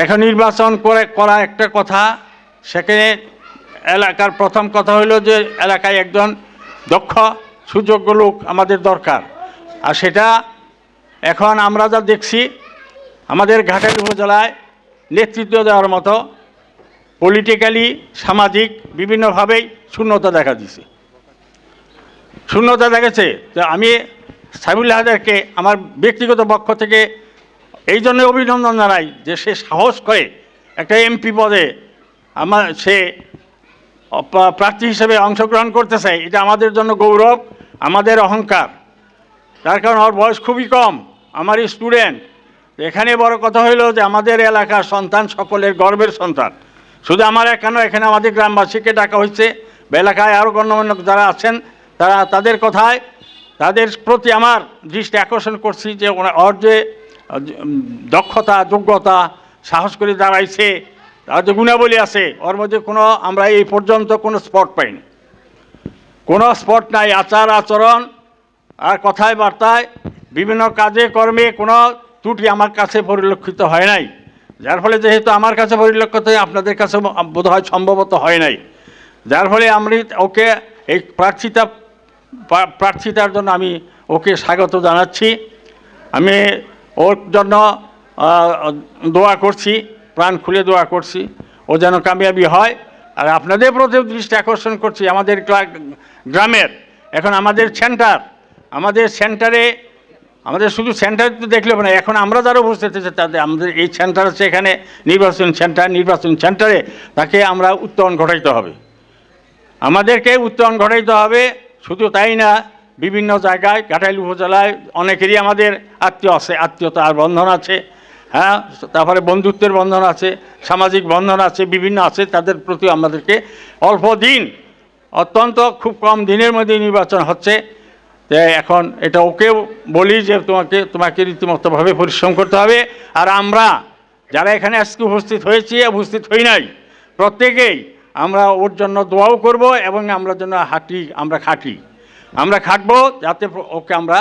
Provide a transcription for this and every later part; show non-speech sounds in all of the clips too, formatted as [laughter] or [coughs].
এখন নির্বাচন করে করা একটা কথা। সেখানে এলাকার প্রথম কথা হলো যে, এলাকায় একজন দক্ষ, সুযোগ্য লোক আমাদের দরকার। আর সেটা এখন আমরা যা দেখছি, আমাদের ঘাটাইল উপজেলায় নেতৃত্ব দেওয়ার মতো পলিটিক্যালি সামাজিক বিভিন্নভাবেই শূন্যতা দেখা দিছে শূন্যতা দেখেছে যে, আমি সাইবুল্লাহ হায়দারকে, আমার ব্যক্তিগত পক্ষ থেকে এই জন্য অভিনন্দন জানাই যে সে সাহস করে একটা এমপি পদে আমার সে প্রার্থী হিসেবে অংশগ্রহণ করতে করতেছে, এটা আমাদের জন্য গৌরব, আমাদের অহংকার। তার কারণ ওর বয়স খুবই কম, আমার স্টুডেন্ট। এখানে বড় কথা হইল যে আমাদের এলাকার সন্তান সকলের গর্বের সন্তান। শুধু আমার এখানে এখানে আমাদের গ্রামবাসীকে ডাকা হচ্ছে বা এলাকায় আরও গণ্যমান্য যারা আছেন, তারা তাদের কথায়, তাদের প্রতি আমার দৃষ্টি আকর্ষণ করছি যে ওর যে দক্ষতা, যোগ্যতা, সাহস করে দাঁড়াইছে, তার যে গুণাবলী আছে, ওর মধ্যে কোনো আমরা এই পর্যন্ত কোনো স্পট পাইনি। কোনো স্পট নাই, আচার, আচরণ আর কথায় বার্তায়, বিভিন্ন কাজে, কর্মে কোনো ত্রুটি আমার কাছে পরিলক্ষিত হয় নাই। যার ফলে যেহেতু আমার কাছে পরিলক্ষিত, আপনাদের কাছে বোধ হয় সম্ভবত হয় নাই। যার ফলে আমি ওকে এই প্রার্থিতা, প্রার্থিতার জন্য আমি ওকে স্বাগত জানাচ্ছি। আমি ওর জন্য দোয়া করছি, প্রাণ খুলে দোয়া করছি। ও যেন কামিয়াবি হয়। আর আপনাদের প্রতি দৃষ্টি আকর্ষণ করছি, আমাদের গ্রা- গ্রামের, এখন আমাদের সেন্টার। আমাদের সেন্টারে, আমাদের শুধু সেন্টার তো দেখলে না, এখন আমরা যারা আছে তাদের, আমাদের এই সেন্টার আছে এখানে নির্বাচন সেন্টার, নির্বাচন সেন্টারে তাকে আমরা উত্তরণ ঘটাইতে হবে। আমাদেরকে উত্তরণ ঘটাইতে হবে, শুধু তাই না বিভিন্ন জায়গায়, ঘাটাইল উপজেলায় অনেকেরই আমাদের আত্মীয় আছে, আত্মীয়তার বন্ধন আছে হ্যাঁ? তারপরে বন্ধুত্বের বন্ধন আছে, সামাজিক বন্ধন আছে, বিভিন্ন আছে, তাদের প্রতি আমাদেরকে অল্প দিন, অত্যন্ত খুব কম দিনের মধ্যে নির্বাচন হচ্ছে। তো এখন এটা ওকেও বলি যে তোমাকে তোমাকে রীতিমতোভাবে পরিশ্রম করতে হবে। আর আমরা যারা এখানে আজকে উপস্থিত হয়েছি, উপস্থিত হই নাই, প্রত্যেকেই আমরা ওর জন্য দোয়াও করব এবং আমরা যেন হাঁটি, আমরা খাটি। আমরা খাটবো যাতে ওকে আমরা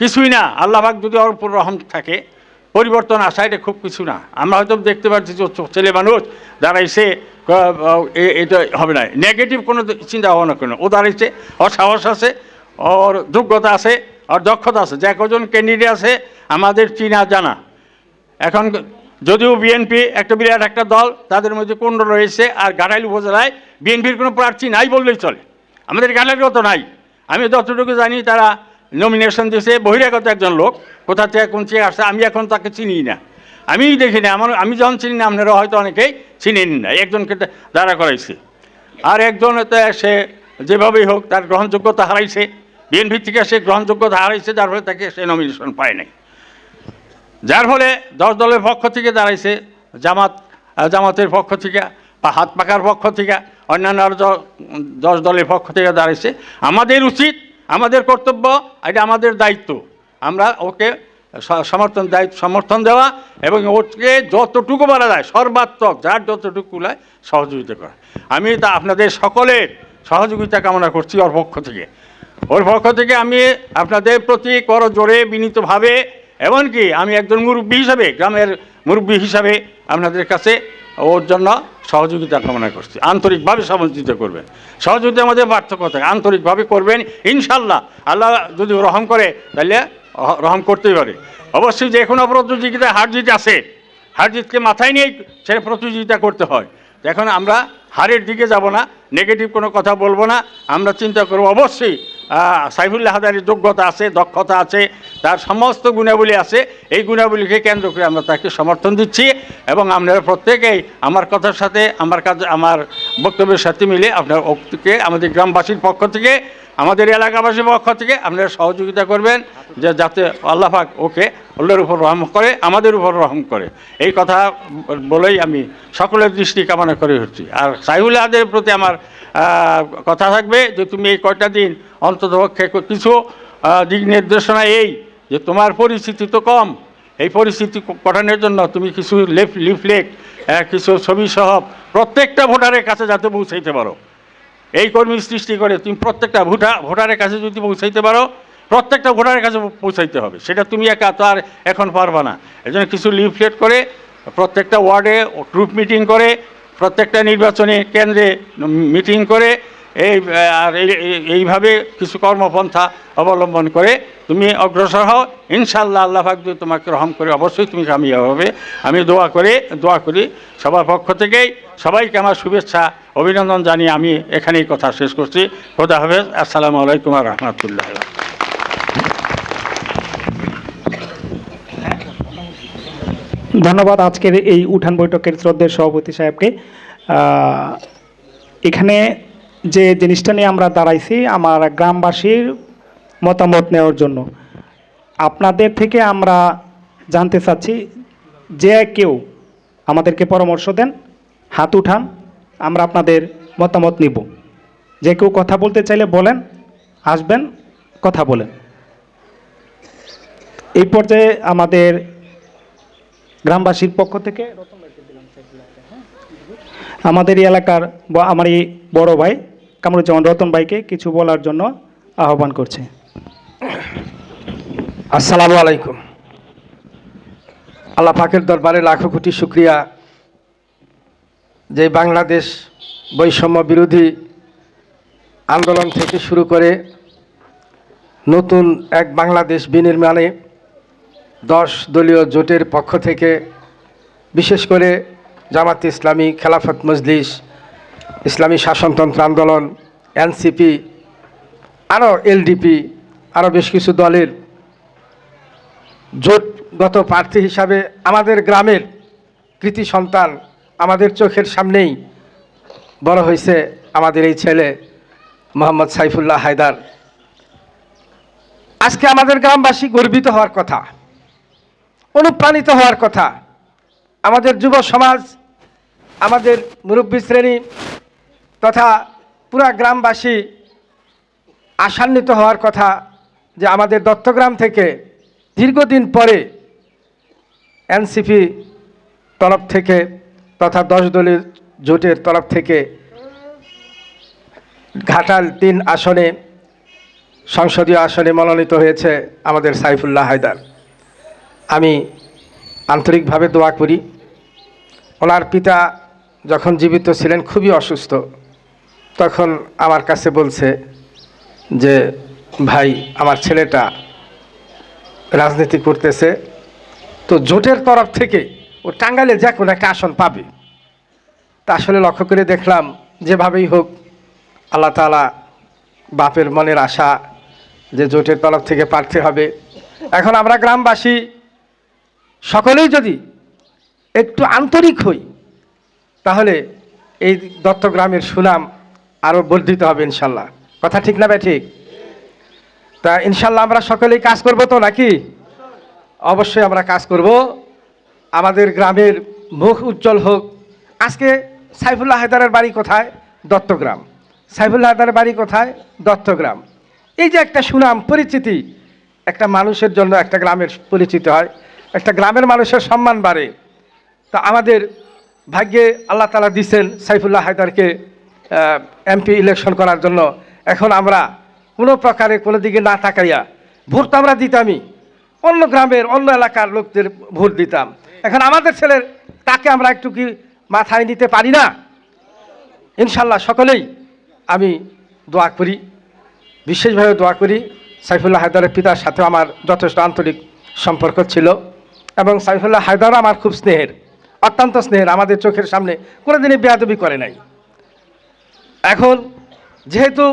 কিছুই না আল্লাহবাক যদি ওর উপর রহম থাকে, পরিবর্তন আসা এটা খুব কিছু না। আমরা হয়তো দেখতে পাচ্ছি যে ছেলে মানুষ দাঁড়াইছে এটা হবে না। নেগেটিভ কোনো চিন্তা ভাবনা কোনো ও দাঁড়াইছে ওর সাহস আছে, ওর যোগ্যতা আছে, ওর দক্ষতা আছে। যে কজন ক্যান্ডিডেট আছে, আমাদের চিনা জানা। এখন যদিও বিএনপি একটা বিরাট একটা দল, তাদের মধ্যে কোন রয়েছে, আর গাড়াইল উপজেলায় বিএনপির কোনো প্রার্থী নাই বললেই চলে। আমাদের গাড়াইলও তো নাই। আমি যতটুকু জানি তারা নমিনেশন দিয়েছে বহিরাগত একজন লোক। কোথা থেকে কোন চেয়ে আসছে, আমি এখন তাকে চিনি না। আমি দেখি না, আমার আমি যখন চিনি না, আপনারা হয়তো অনেকেই চিনেন না। একজনকে দাঁড়া করাইছে। আর একজন সে যেভাবেই হোক, তার গ্রহণযোগ্যতা হারাইছে। বিএনপি থেকে সে গ্রহণযোগ্যতা হারাইছে, যার ফলে তাকে সে নমিনেশন পায় নাই। যার ফলে দশ দলের পক্ষ থেকে দাঁড়াইছে, জামাত জামাতের পক্ষ থেকে বা হাত পাকার পক্ষ থেকে। অন্যান্য আরও দ- দশ দলের পক্ষ থেকে দাঁড়িয়েছে আমাদের উচিত, আমাদের কর্তব্য, এটা আমাদের দায়িত্ব। আমরা ওকে সমর্থন দায়িত্ব, সমর্থন দেওয়া এবং ওকে যতটুকু বলা যায়, সর্বাত্মক, যার যতটুকু কুলায় সহযোগিতা করা। আমি তা আপনাদের সকলের সহযোগিতা কামনা করছি ওর পক্ষ থেকে। ওর পক্ষ থেকে আমি আপনাদের প্রতি কর জোরে বিনীতভাবে, এমনকি আমি একজন মুরব্বী হিসাবে, গ্রামের মুরব্বী হিসাবে আপনাদের কাছে ওর জন্য সহযোগিতা কামনা করছি। আন্তরিকভাবে সহযোগিতা করবেন। সহযোগিতা আমাদের পার্থক্য থাকে। আন্তরিকভাবে করবেন ইনশাল্লাহ আল্লাহ যদি রহম করে, তাহলে রহম করতেই পারে। অবশ্যই যে কোনো প্রতিযোগিতায় হার জিত আছে। হার জিতকে মাথায় নিয়েই সে প্রতিযোগিতা করতে হয়। এখন আমরা হারের দিকে যাব না, নেগেটিভ কোনো কথা বলব না। আমরা চিন্তা করব, অবশ্যই সাইফুল্লাহ হাদারের যোগ্যতা আছে, দক্ষতা আছে, তার সমস্ত গুণাবলী আছে। এই গুণাবলীকে কেন্দ্র করে আমরা তাকে সমর্থন দিচ্ছি। এবং আপনারা প্রত্যেকেই আমার কথার সাথে, আমার কাজ, আমার বক্তব্যের সাথে মিলে আপনার ওকে আমাদের গ্রামবাসীর পক্ষ থেকে, আমাদের এলাকাবাসীর পক্ষ থেকে আপনারা সহযোগিতা করবেন, যে যাতে আল্লাহ পাক ওকে আল্লাহর উপর রহম করে, আমাদের উপর রহম করে। এই কথা বলেই আমি সকলের দৃষ্টি কামনা করে হচ্ছি। আর সাইহুল আদের প্রতি আমার কথা থাকবে যে তুমি এই কয়টা দিন অন্ততপক্ষে কিছু দিক নির্দেশনা এই, যে তোমার পরিস্থিতি তো কম এই পরিস্থিতি গঠনের জন্য? তুমি কিছু লিফ লিফলেট কিছু ছবি সহ প্রত্যেকটা ভোটারের কাছে যাতে পৌঁছাইতে পারো। এই কর্মী সৃষ্টি করে তুমি প্রত্যেকটা ভোটা ভোটারের কাছে যদি পৌঁছাইতে পারো, প্রত্যেকটা ভোটারের কাছে পৌঁছাইতে হবে। সেটা তুমি একা তো আর এখন পারবা না। এই জন্য কিছু লিফলেট করে প্রত্যেকটা ওয়ার্ডে গ্রুপ মিটিং করে, প্রত্যেকটা নির্বাচনী কেন্দ্রে মিটিং করে এই আর এই- এই- এইভাবে কিছু কর্মপন্থা অবলম্বন করে তুমি অগ্রসর হও। ইনশাল্লাহ আল্লাহ পাক যদি তোমাকে রহম করে, অবশ্যই তুমি কামিয়াব হবে। আমি দোয়া করে, দোয়া করি সবার পক্ষ থেকেই। সবাইকে আমার শুভেচ্ছা, অভিনন্দন জানিয়ে আমি এখানেই কথা শেষ করছি। খোদা হাফেজ। আসসালামু আলাইকুম রহমতুল্লাহ। ধন্যবাদ আজকের এই উঠান বৈঠকের শ্রদ্ধের সভাপতি সাহেবকে। এখানে যে জিনিসটা নিয়ে আমরা দাঁড়াইছি আমার গ্রামবাসীর মতামত নেওয়ার জন্য। আপনাদের থেকে আমরা জানতে চাচ্ছি যে কেউ আমাদেরকে পরামর্শ দেন, হাত উঠান, আমরা আপনাদের মতামত নিব। যে কেউ কথা বলতে চাইলে বলেন, আসবেন, কথা বলেন। এই পর্যায়ে আমাদের গ্রামবাসীর পক্ষ থেকে আমাদের এই এলাকার আমার এই বড় ভাই কামরুজ্জামান রতন ভাইকে কিছু বলার জন্য আহ্বান করছে। আসসালামু আলাইকুম। আল্লাহ পাকের দরবারে লাখো কোটি শুক্রিয়া। যে বাংলাদেশ বৈষম্য বিরোধী আন্দোলন থেকে শুরু করে নতুন এক বাংলাদেশ বিনির্মাণে দশ দলীয় জোটের পক্ষ থেকে, বিশেষ করে জামাত ইসলামী, খেলাফত মজলিস ইসলামী শাসনতন্ত্র আন্দোলন, এনসিপি আরও এলডিপি আরও বেশ কিছু দলের জোটগত প্রার্থী হিসাবে আমাদের গ্রামের কৃতি সন্তান আমাদের চোখের সামনেই বড় হয়েছে আমাদের এই ছেলে মোহাম্মদ সাইফুল্লাহ হায়দার। আজকে আমাদের গ্রামবাসী গর্বিত হওয়ার কথা, অনুপ্রাণিত হওয়ার কথা, আমাদের যুব সমাজ আমাদের মুরব্বী শ্রেণি তথা পুরা গ্রামবাসী আশান্বিত হওয়ার কথা যে আমাদের দত্তগ্রাম থেকে দীর্ঘদিন পরে এনসিপি তরফ থেকে তথা দশ দলের জোটের তরফ থেকে ঘাটাল তিন আসনে, সংসদীয় আসনে মনোনীত হয়েছে আমাদের সাইফুল্লাহ হায়দার। আমি আন্তরিকভাবে দোয়া করি। ওনার পিতা যখন জীবিত ছিলেন, খুবই অসুস্থ। তখন আমার কাছে বলছে যে, ভাই, আমার ছেলেটা রাজনীতি করতেছে, তো জোটের তরফ থেকে ও টাঙ্গাইলে যে কোনো একটা আসন পাবে। তা আসলে লক্ষ্য করে দেখলাম, যেভাবেই হোক, আল্লাহ তালা বাপের মনের আশা যে জোটের তরফ থেকে প্রার্থী হবে। এখন আমরা গ্রামবাসী সকলেই যদি একটু আন্তরিক হই তাহলে এই দত্তগ্রামের সুনাম আরও বর্ধিত হবে ইনশাল্লাহ। কথা ঠিক না ভাই ঠিক? তা ইনশাল্লাহ আমরা সকলেই কাজ করব তো নাকি? অবশ্যই আমরা কাজ করব। আমাদের গ্রামের মুখ উজ্জ্বল হোক। আজকে সাইফুল্লাহ হায়দারের বাড়ি কোথায়? দত্তগ্রাম সাইফুল্লাহ হায়দারের বাড়ি কোথায়? দত্তগ্রাম এই যে একটা সুনাম, পরিচিতি, একটা মানুষের জন্য একটা গ্রামের পরিচিতি হয়, একটা গ্রামের মানুষের সম্মান বাড়ে। তা আমাদের ভাগ্যে আল্লাহ তালা দিচ্ছেন সাইফুল্লাহ হায়দারকে এমপি ইলেকশন করার জন্য। এখন আমরা কোনো প্রকারে কোনো দিকে না তাকাইয়া ভোট তো আমরা দিতামই। অন্য গ্রামের, অন্য এলাকার লোকদের ভোট দিতাম। এখন আমাদের ছেলের, তাকে আমরা একটু কি মাথায় নিতে পারি না? ইনশাল্লাহ সকলেই আমি দোয়া করি, বিশেষভাবে দোয়া করি সাইফুল্লাহ হায়দারের পিতার সাথে আমার যথেষ্ট আন্তরিক সম্পর্ক ছিল এবং সাইফুল্লাহ হায়দারও আমার খুব স্নেহের। অত্যন্ত স্নেহের, আমাদের চোখের সামনে কোনোদিনই বেয়াদবি করে নাই। এখন যেহেতু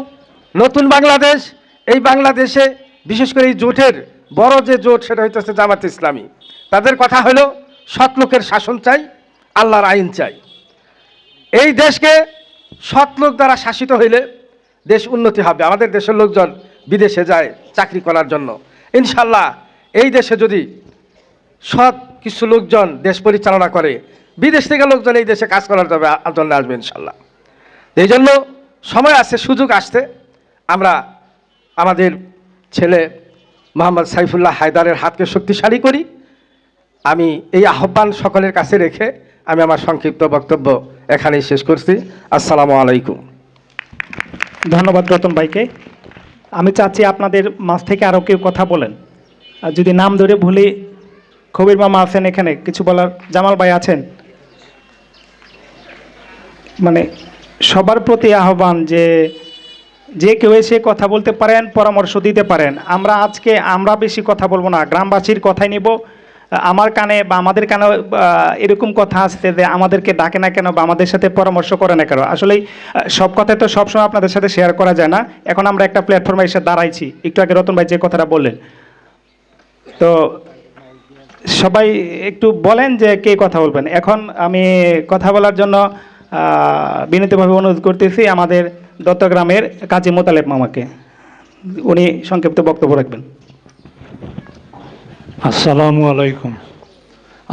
নতুন বাংলাদেশ, এই বাংলাদেশে বিশেষ করে এই জোটের বড় যে জোট, সেটা হইতেছে জামাত ইসলামী। তাদের কথা হলো, সৎ লোকের শাসন চাই, আল্লাহর আইন চাই। এই দেশকে সৎ লোক দ্বারা শাসিত হইলে দেশ উন্নতি হবে। আমাদের দেশের লোকজন বিদেশে যায় চাকরি করার জন্য। ইনশাল্লাহ এই দেশে যদি সৎ কিছু লোকজন দেশ পরিচালনা করে, বিদেশ থেকে লোকজন এই দেশে কাজ করার জন্য আসবে ইনশাল্লাহ এই জন্য সময় আছে, সুযোগ আসতে আমরা আমাদের ছেলে মোহাম্মদ সাইফুল্লাহ হায়দারের হাতকে শক্তিশালী করি। আমি এই আহ্বান সকলের কাছে রেখে আমি আমার সংক্ষিপ্ত বক্তব্য এখানেই শেষ করছি। আসসালামু আলাইকুম। ধন্যবাদ রতন ভাইকে। আমি চাচ্ছি আপনাদের মাঝ থেকে আরও কেউ কথা বলেন। আর যদি নাম ধরে ভুলে কবির মামা আছেন এখানে, কিছু বলার? জামাল ভাই আছেন? মানে সবার প্রতি আহ্বান যে যে কেউ এসে কথা বলতে পারেন, পরামর্শ দিতে পারেন। আমরা আজকে, আমরা বেশি কথা বলব না, গ্রামবাসীর কথাই নিব। আমার কানে বা আমাদের কানে এরকম কথা আসতে যে আমাদেরকে ডাকে না কেন বা আমাদের সাথে পরামর্শ করে না কেন। আসলে সব কথাই তো সবসময় আপনাদের সাথে শেয়ার করা যায় না। এখন আমরা একটা প্ল্যাটফর্মে এসে দাঁড়াইছি। একটু আগে রতন ভাই যে কথাটা বললেন। তো সবাই একটু বলেন যে কে কথা বলবেন। এখন আমি কথা বলার জন্য বিনীতভাবে অনুরোধ করতেছি আমাদের দত্তগ্রামের কাজী মোতালেব মামাকে। উনি সংক্ষিপ্ত বক্তব্য রাখবেন। আসসালামু আলাইকুম।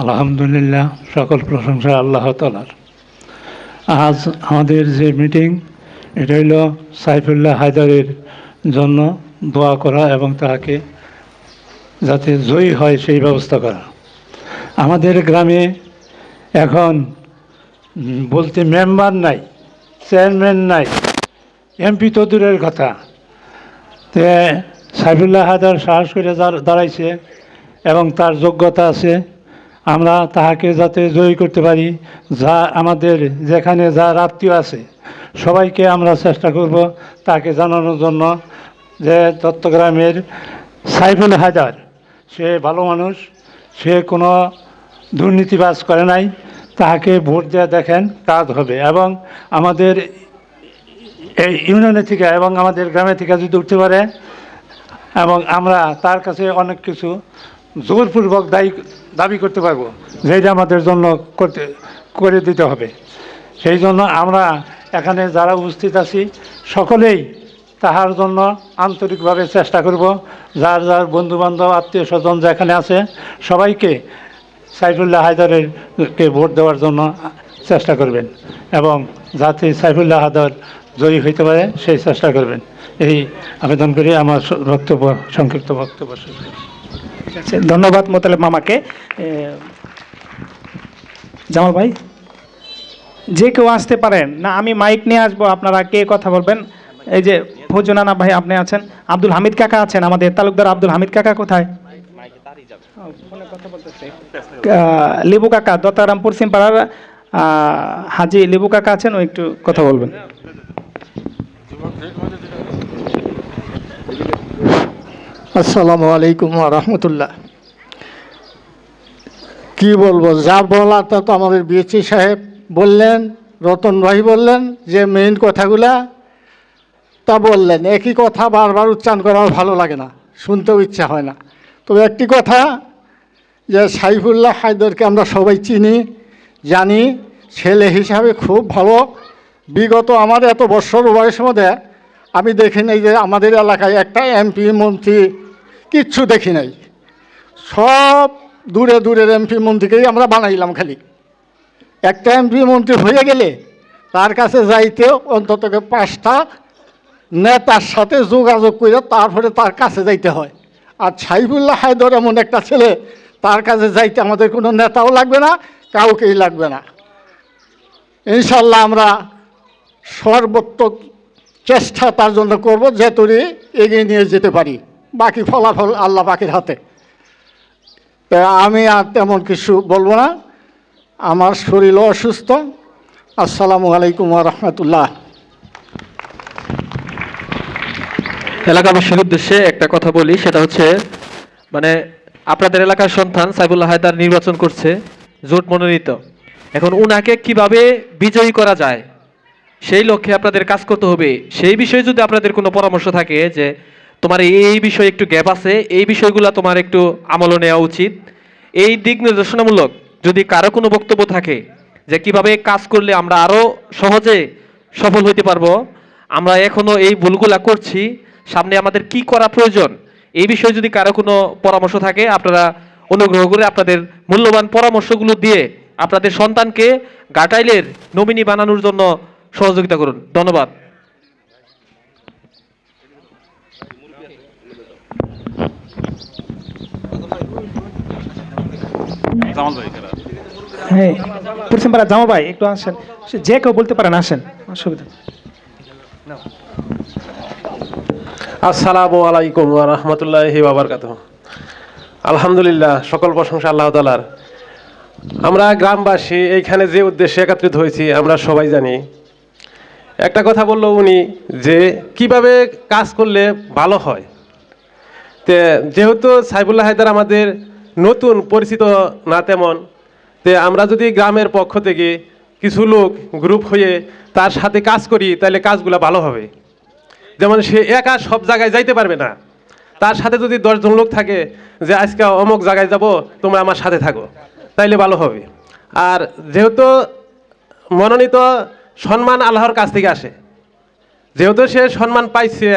আলহামদুলিল্লাহ, সকল প্রশংসা আল্লাহ তালার আজ আমাদের যে মিটিং, এটা হইল সাইফুল্লাহ হায়দারের জন্য দোয়া করা এবং তাকে যাতে জয়ী হয় সেই ব্যবস্থা করা। আমাদের গ্রামে এখন বলতে মেম্বার নাই, চেয়ারম্যান নাই, এমপি তো দূরের কথা। তে সাইফুল্লাহ হায়দার সাহস করে দাঁড়- দাঁড়াইছে এবং তার যোগ্যতা আছে। আমরা তাহাকে যাতে জয়ী করতে পারি, যা আমাদের যেখানে যার আত্মীয় আছে, সবাইকে আমরা চেষ্টা করব তাকে জানানোর জন্য যে চট্টগ্রামের সাইফুল হায়দার সে ভালো মানুষ, সে কোনো দুর্নীতিবাজ করে নাই, তাহাকে ভোট দেওয়া দেখেন, কাজ হবে। এবং আমাদের এই ইউনিয়নের থেকে এবং আমাদের গ্রামে থেকে যদি উঠতে পারে, এবং আমরা তার কাছে অনেক কিছু জোরপূর্বক দায়ী, দাবি করতে পারব, যেটা আমাদের জন্য করতে, করে দিতে হবে। সেই জন্য আমরা এখানে যারা উপস্থিত আছি, সকলেই তাহার জন্য আন্তরিকভাবে চেষ্টা করব। যার যার বন্ধুবান্ধব আত্মীয় স্বজন যেখানে আছে, সবাইকে সাইফুল্লাহ হায়দারের কে ভোট দেওয়ার জন্য চেষ্টা করবেন এবং যাতে সাইফুল্লাহ হায়দার জয়ী হইতে পারে, সেই চেষ্টা করবেন। এই আবেদন করে, আমার বক্তব্য, সংক্ষিপ্ত বক্তব্য শেষ ঠিক আছে, ধন্যবাদ মোতালেব মামাকে। জামাল ভাই? যে কেউ আসতে পারেন, না, আমি মাইক নিয়ে আসব, আপনারা কে কথা বলবেন? এই যে ফজনানা ভাই আপনি আছেন? আব্দুল হামিদ কাকা আছেন আমাদের তালুকদার আব্দুল হামিদ কাকা কোথায়? লেবু কাকা দত্তারাম পশ্চিম পাড়ার হাজি লেবু কাকা আছেন? ও একটু কথা বলবেন। আসসালামু আলাইকুম রহমতুল্লাহ। কি বলব, যা বলার তা তো আমাদের বিএসি সাহেব বললেন, রতন ভাই বললেন যে মেইন কথাগুলা তা বললেন, একই কথা বারবার উচ্চারণ করা আমার ভালো লাগে না, শুনতেও ইচ্ছা হয় না। তবে একটি কথা, যে সাইফুল্লাহ হায়দরকে আমরা সবাই চিনি, জানি, ছেলে হিসাবে খুব ভালো। বিগত আমার এত বৎসর বয়সের মধ্যে আমি দেখি নাই যে আমাদের এলাকায় একটা এমপি, মন্ত্রী কিচ্ছু দেখি নাই। সব দূরে দূরের এমপি, মন্ত্রীকেই আমরা বানাইলাম খালি। একটা এমপি, মন্ত্রী হয়ে গেলে তার কাছে যাইতে অন্তত পাঁচটা নেতার সাথে যোগাযোগ করে তারপরে তার কাছে যাইতে হয়। আর সাইফুল্লাহ হায়দর এমন একটা ছেলে, তার কাছে যাইতে আমাদের কোনো নেতাও লাগবে না, কাউকেই লাগবে না। ইনশাল্লাহ আমরা সর্বোত্তক চেষ্টা তার জন্য করব যে তোরে এগিয়ে নিয়ে যেতে পারি। বাকি ফলাফল আল্লাহ পাখির হাতে। তা আমি আর তেমন কিছু বলব না। আমার শরীরও অসুস্থ। আসসালামু আলাইকুম রহমতুল্লাহ। এলাকাবাসীর উদ্দেশ্যে একটা কথা বলি, সেটা হচ্ছে মানে আপনাদের এলাকার সন্তান সাইবুল্লাহ হায়দার নির্বাচন করছে, জোট মনোনীত। এখন উনাকে কীভাবে বিজয়ী করা যায়, সেই লক্ষ্যে আপনাদের কাজ করতে হবে। সেই বিষয়ে যদি আপনাদের কোনো পরামর্শ থাকে যে, তোমার এই বিষয়ে একটু গ্যাপ আছে, এই বিষয়গুলো তোমার একটু আমল নেওয়া উচিত। এই দিক নির্দেশনামূলক যদি কারও কোনো বক্তব্য থাকে যে, কীভাবে কাজ করলে আমরা আরও সহজে সফল হইতে পারব? আমরা এখনও এই ভুলগুলা করছি। সামনে আমাদের কি করা প্রয়োজন? এই বিষয়ে যদি কারও কোনো পরামর্শ থাকে আপনারা অনুগ্রহ করে আপনাদের মূল্যবান পরামর্শগুলো দিয়ে আপনাদের সন্তানকে গাটাইলের নমিনি বানানোর জন্য সহযোগিতা করুন। ধন্যবাদ। হ্যাঁ জামা ভাই একটু আসেন। যে কেউ বলতে পারেন আসেন। অসুবিধা নেই। আসসালামু আলাইকুম রহমতুল্লাহি বাবরকাত আলহামদুলিল্লাহ, সকল প্রশংসা আল্লাহ তালার আমরা গ্রামবাসী, এইখানে যে উদ্দেশ্যে একত্রিত হয়েছি, আমরা সবাই জানি। একটা কথা বলল উনি যে, কীভাবে কাজ করলে ভালো হয়? তে, যেহেতু সাইবুল্লাহ হায়দার আমাদের নতুন, পরিচিত না তেমন, তে আমরা যদি গ্রামের পক্ষ থেকে কিছু লোক গ্রুপ হয়ে তার সাথে কাজ করি, তাহলে কাজগুলো ভালো হবে। যেমন সে একা সব জায়গায় যাইতে পারবে না। তার সাথে যদি দশজন লোক থাকে যে, আজকে অমুক জায়গায় যাব, তোমরা আমার সাথে থাকো, তাইলে ভালো হবে। আর যেহেতু মনোনীত সম্মান আল্লাহর কাছ থেকে আসে, যেহেতু সে সম্মান পাইছে,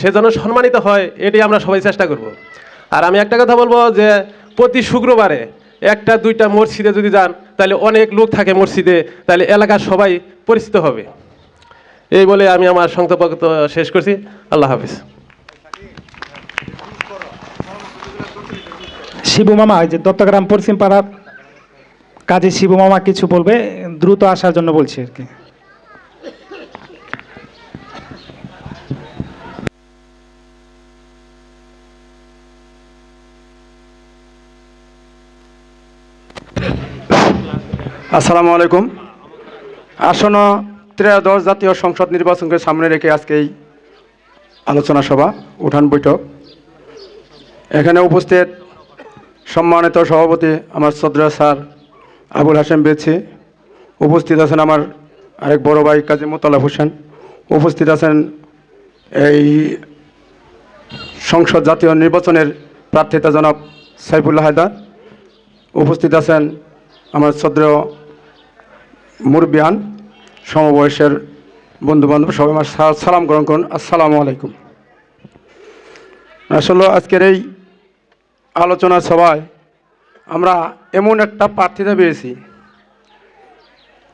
সে যেন সম্মানিত হয় এটাই আমরা সবাই চেষ্টা করব। আর আমি একটা কথা বলব যে, প্রতি শুক্রবারে একটা দুইটা মসজিদে যদি যান তাহলে অনেক লোক থাকে মসজিদে তাহলে এলাকার সবাই পরিচিত হবে। এই বলে আমি আমার সংক্ষেপ শেষ করছি। আল্লাহ হাফিজ। শিবু মামা ওই যে দত্তগ্রাম পশ্চিম পাড়ার কাজে শিবু মামা কিছু বলবে দ্রুত আসার জন্য বলছি আর কি। আসসালামু আলাইকুম। আসন্ন ত্রয়োদশ জাতীয় সংসদ নির্বাচনকে সামনে রেখে আজকে এই আলোচনা সভা, উঠান বৈঠক। এখানে উপস্থিত সম্মানিত সভাপতি আমার শ্রদ্ধা স্যার আবুল হাসেম বেছি, উপস্থিত আছেন আমার আরেক বড় ভাই কাজী মোতালাব হোসেন, উপস্থিত আছেন এই সংসদ জাতীয় নির্বাচনের প্রার্থিতা জনাব সাইফুল্লাহ হায়দার, উপস্থিত আছেন আমার শ্রদ্ধেয় মুরবিয়ান সমবয়সের বন্ধুবান্ধব, সবাই আমার সালাম গ্রহণ করুন। আসসালামু আলাইকুম। আসলে আজকের এই আলোচনা সভায় আমরা এমন একটা প্রার্থীতা পেয়েছি।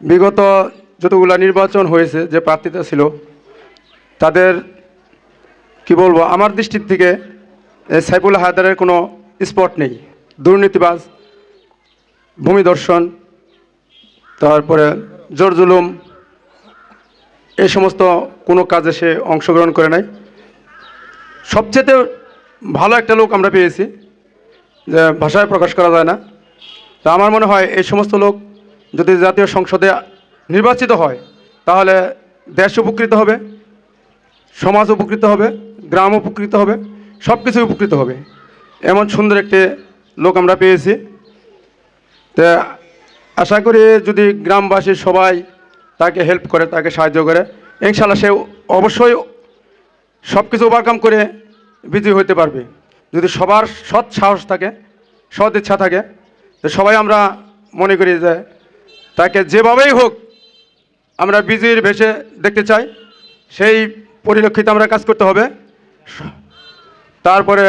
বিগত যতগুলো নির্বাচন হয়েছে, যে প্রার্থিতা ছিল, তাদের কি বলব, আমার দৃষ্টির থেকে সাইফুল হায়দারের কোনো স্পট নেই। দুর্নীতিবাজ, ভূমি দর্শন, তারপরে জোর জুলুম এই সমস্ত কোনো কাজে সে অংশগ্রহণ করে নাই। সবচেয়ে ভালো একটা লোক আমরা পেয়েছি, যে ভাষায় প্রকাশ করা যায় না। তা আমার মনে হয় এই সমস্ত লোক যদি জাতীয় সংসদে নির্বাচিত হয়, তাহলে দেশ উপকৃত হবে, সমাজ উপকৃত হবে, গ্রাম উপকৃত হবে সব কিছু উপকৃত হবে। এমন সুন্দর একটি লোক আমরা পেয়েছি। তা আশা করি যদি গ্রামবাসী সবাই তাকে হেল্প করে, তাকে সাহায্য করে। ইনশাল্লাহ সে অবশ্যই সব কিছু ওভারকাম করে বিজয়ী হতে পারবে। যদি সবার সৎ সাহস থাকে, সৎ ইচ্ছা থাকে, তো সবাই আমরা মনে করি যে তাকে যেভাবেই হোক আমরা বিজয়ীর ভেসে দেখতে চাই। সেই পরিলক্ষিত আমরা কাজ করতে হবে। তারপরে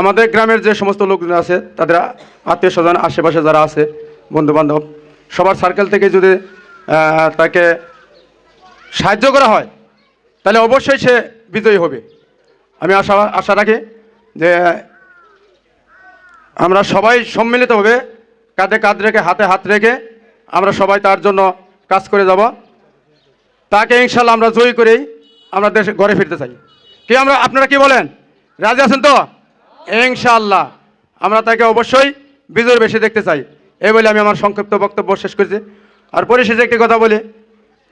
আমাদের গ্রামের যে সমস্ত লোকজন আছে, তাদের আত্মীয় স্বজন, আশেপাশে যারা আছে বন্ধু বান্ধব সবার সার্কেল থেকে যদি তাকে সাহায্য করা হয়, তাহলে অবশ্যই সে বিজয়ী হবে। আমি আশা আশা রাখি যে আমরা সবাই সম্মিলিতভাবে কাঁধে কাঁধ রেখে, হাতে হাত রেখে আমরা সবাই তার জন্য কাজ করে যাব। তাকে ইনশাল্লাহ আমরা জয়ী করেই আমরা দেশে ঘরে ফিরতে চাই। কি আমরা, আপনারা কি বলেন? রাজি আছেন তো? ইনশাল্লাহ আমরা তাকে অবশ্যই বিজয়ের বেশি দেখতে চাই। এই বলে আমি আমার সংক্ষিপ্ত বক্তব্য শেষ করছি। আর পরিশেষে একটি কথা বলি,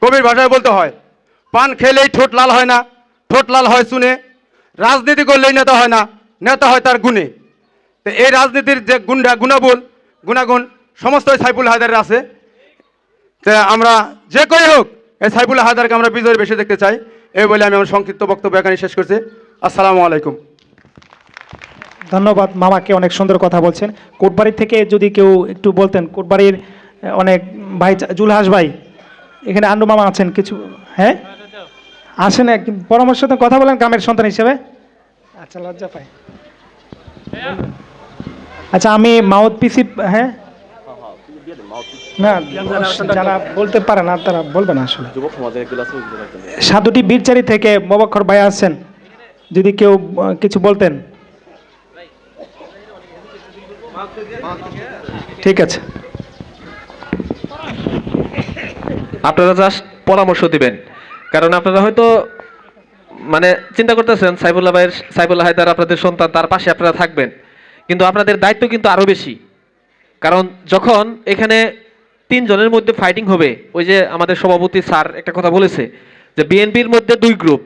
কবির ভাষায় বলতে হয়, পান খেলেই ঠোঁট লাল হয় না, ঠোঁট লাল হয় শুনে, রাজনীতি করলেই নেতা হয় না, নেতা হয় তার গুণে। তো এই রাজনীতির যে গুণটা গুণাবুল, গুণাগুণ, সমস্ত সাইফুল হায়দারের আছে। তা আমরা যে করে হোক, এই সাইফুল হায়দারকে আমরা বিজয়ের বেশি দেখতে চাই এই বলে আমি আমার সংক্ষিপ্ত বক্তব্য এখানে শেষ করছি। আসসালামু আলাইকুম। ধন্যবাদ, মামাকে অনেক সুন্দর কথা বলছেন। কোটবাড়ি থেকে যদি কেউ একটু বলতেন, কোটবাড়ির অনেক ভাই, জুলহাস ভাই, এখানে আন্ডু মামা আছেন কিছু হ্যাঁ? আসেন এক, পরামর্শ সাথে কথা বলেন গ্রামের সন্তান হিসেবে। আচ্ছা লজ্জা পাই। আচ্ছা আমি মাউথ পিসি হ্যাঁ? না, যারা বলতে পারে না, তারা বলবে না আসলে। সাধুটি বীরচারি থেকে মোবাক্ষর ভাই আসছেন, যদি কেউ কিছু বলতেন। ঠিক আছে। আপনারা জাস্ট পরামর্শ দিবেন। কারণ আপনারা হয়তো মানে চিন্তা করতেছেন, সাইফুল্লাহ ভাইয়ের, সাইফুল্লাহ হায়দার আপনাদের সন্তান, তার পাশে আপনারা থাকবেন। কিন্তু আপনাদের দায়িত্ব কিন্তু আরও বেশি। কারণ যখন এখানে তিনজনের মধ্যে ফাইটিং হবে, ওই যে আমাদের সভাপতি স্যার একটা কথা বলেছে, যে বিএনপির মধ্যে দুই গ্রুপ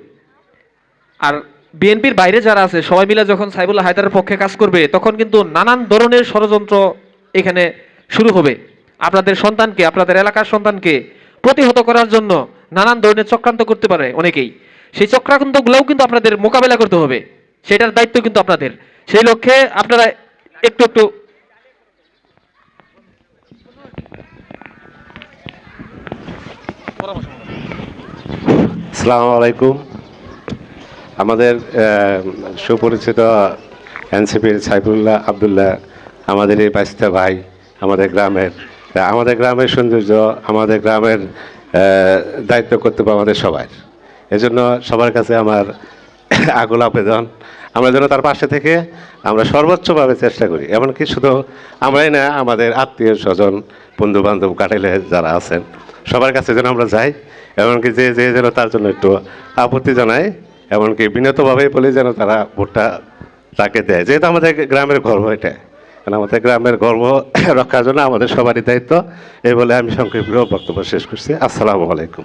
আর বিএনপির বাইরে যারা আছে, সবাই মিলে যখন সাইবুল্লাহ হায়দারের পক্ষে কাজ করবে, তখন কিন্তু নানান ধরনের ষড়যন্ত্র এখানে শুরু হবে। আপনাদের সন্তানকে, আপনাদের এলাকার সন্তানকে প্রতিহত করার জন্য নানান ধরনের চক্রান্ত করতে পারে অনেকেই। সেই চক্রান্তগুলোও কিন্তু আপনাদের মোকাবেলা করতে হবে। সেটার দায়িত্ব কিন্তু আপনাদের। সেই লক্ষ্যে আপনারা একটু একটু আসসালামু আলাইকুম। আমাদের সুপরিচিত এনসিপির সাইফুল্লাহ আবদুল্লাহ, আমাদের এই বাইশটা ভাই আমাদের গ্রামের আমাদের গ্রামের সৌন্দর্য, আমাদের গ্রামের দায়িত্ব করতে হবে আমাদের সবার। এজন্য সবার কাছে আমার [coughs] আকুল আবেদন। আমরা যেন তার পাশে থেকে আমরা সর্বোচ্চভাবে চেষ্টা করি। এমনকি শুধু আমরাই না, আমাদের আত্মীয় স্বজন বন্ধু বান্ধব কাটাইলে যারা আছেন, সবার কাছে যেন আমরা যাই। এমনকি যে যে যেন তার জন্য একটু আপত্তি জানায় এমনকি বিনীতভাবেই বলি যেন তারা ভোটটা তাকে দেয়। যেহেতু আমাদের গ্রামের গর্ব এটা। কারণ আমাদের গ্রামের গর্ব [coughs] রক্ষার জন্য আমাদের সবারই দায়িত্ব। এই বলে আমি সংক্ষিপ্ত বক্তব্য শেষ করছি। আসসালামু আলাইকুম।